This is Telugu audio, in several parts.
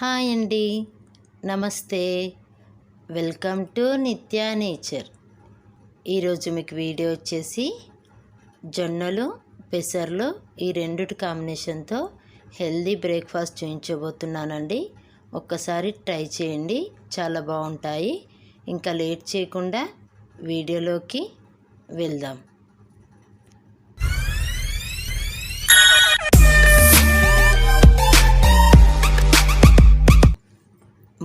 హాయ్ అండి. నమస్తే. Welcome to Nitya nature. ఈరోజు మీకు వీడియో వచ్చేసి జొన్నలు పెసర్లు ఈ రెండుటి కాంబినేషన్తో హెల్దీ బ్రేక్ఫాస్ట్ చూపించబోతున్నానండి ఒక్కసారి ట్రై చేయండి. చాలా బాగుంటాయి. ఇంకా లేట్ చేయకుండా వీడియోలోకి వెళ్దాం.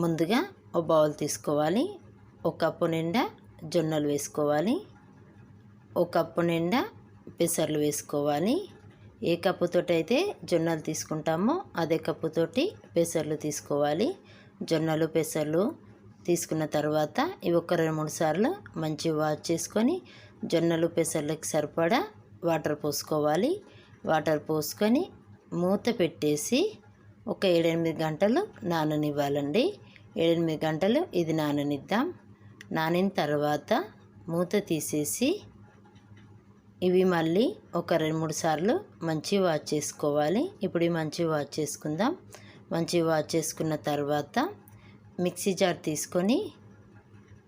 ముందుగా ఒక బౌల్ తీసుకోవాలి. ఒక కప్పు నిండా జొన్నలు వేసుకోవాలి. ఒక కప్పు నిండా పెసర్లు వేసుకోవాలి. ఏ కప్పుతోటి అయితే జొన్నలు తీసుకుంటామో అదే కప్పుతోటి పెసర్లు తీసుకోవాలి. జొన్నలు పెసర్లు తీసుకున్న తర్వాత ఇవి ఒక రెండు మూడు సార్లు మంచి వాష్ చేసుకొని జొన్నలు పెసర్లకు సరిపడా వాటర్ పోసుకోవాలి. వాటర్ పోసుకొని మూత పెట్టేసి ఒక ఏడెనిమిది గంటలు నాననివ్వాలండి. ఏడెనిమిది గంటలు ఇది నాననిద్దాం. నానిన తర్వాత మూత తీసేసి ఇవి మళ్ళీ ఒక రెండు మూడు సార్లు మంచి వాష్ చేసుకోవాలి. ఇప్పుడు మంచి వాష్ చేసుకుందాం. మంచి వాష్ చేసుకున్న తర్వాత మిక్సీ జార్ తీసుకొని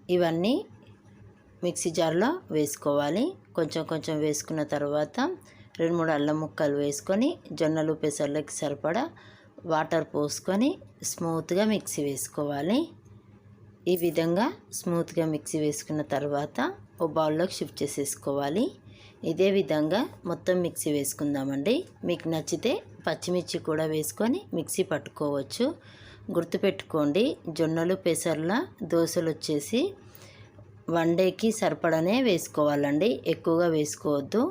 ఇవన్నీ మిక్సీ జార్లో వేసుకోవాలి. కొంచెం కొంచెం వేసుకున్న తర్వాత రెండు మూడు అల్లం ముక్కలు వేసుకొని జొన్నలు పెసర్లకి సరిపడా వాటర్ పోసుకొని స్మూత్గా మిక్సీ వేసుకోవాలి. ఈ విధంగా స్మూత్గా మిక్సీ వేసుకున్న తర్వాత ఓ బౌల్లోకి షిఫ్ట్ చేసేసుకోవాలి. ఇదే విధంగా మొత్తం మిక్సీ వేసుకుందామండి. మీకు నచ్చితే పచ్చిమిర్చి కూడా వేసుకొని మిక్సీ పట్టుకోవచ్చు. గుర్తుపెట్టుకోండి జొన్నలు పెసర్ల దోశలు వచ్చేసి వన్ డేకి సరిపడనే వేసుకోవాలండి. ఎక్కువగా వేసుకోవద్దు.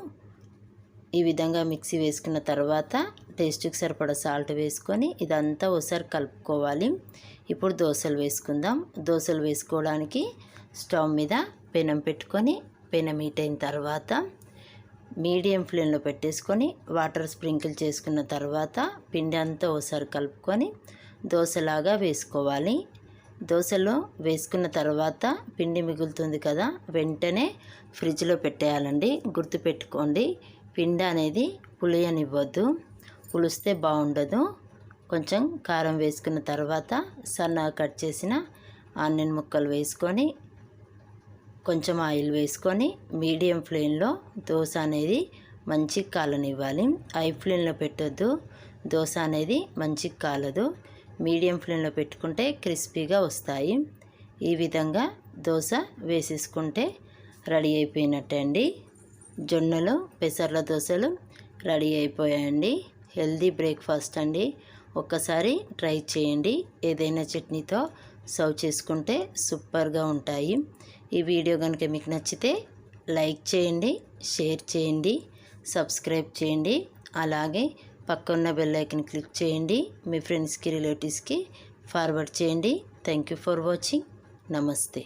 ఈ విధంగా మిక్సీ వేసుకున్న తర్వాత టేస్ట్కి సరిపడా సాల్ట్ వేసుకొని ఇదంతా ఒకసారి కలుపుకోవాలి. ఇప్పుడు దోశలు వేసుకుందాం. దోశలు వేసుకోవడానికి స్టవ్ మీద పెనం పెట్టుకొని పెనం హీట్ అయిన తర్వాత మీడియం ఫ్లేమ్లో పెట్టేసుకొని వాటర్ స్ప్రింకిల్ చేసుకున్న తర్వాత పిండి అంతా ఒకసారి కలుపుకొని దోశలాగా వేసుకోవాలి. దోశలో వేసుకున్న తర్వాత పిండి మిగులుతుంది కదా వెంటనే ఫ్రిడ్జ్లో పెట్టేయాలండి. గుర్తుపెట్టుకోండి పిండి అనేది పులియనివ్వద్దు. పులిస్తే బాగుండదు. కొంచెం కారం వేసుకున్న తర్వాత సన్నగా కట్ చేసిన ఆనియన్ ముక్కలు వేసుకొని కొంచెం ఆయిల్ వేసుకొని మీడియం ఫ్లేమ్లో దోశ అనేది మంచి కాలనివ్వాలి. హై ఫ్లేమ్లో పెట్టొద్దు. దోశ అనేది మంచి కాలదు. మీడియం ఫ్లేమ్లో పెట్టుకుంటే క్రిస్పీగా వస్తాయి. ఈ విధంగా దోశ వేసేసుకుంటే రెడీ అయిపోయినట్టండి. జొన్నలు పెసర్ల దోశలు రెడీ అయిపోయాయండి. హెల్దీ బ్రేక్ఫాస్ట్ అండి. ఒక్కసారి ట్రై చేయండి. ఏదైనా చట్నీతో సర్వ్ చేసుకుంటే సూపర్గా ఉంటాయి. ఈ వీడియో కనుక మీకు నచ్చితే లైక్ చేయండి షేర్ చేయండి సబ్స్క్రైబ్ చేయండి. అలాగే పక్కన్న బెల్ ఐకన్ క్లిక్ చేయండి. మీ ఫ్రెండ్స్కి రిలేటివ్స్కి ఫార్వర్డ్ చేయండి. Thank you for watching. నమస్తే.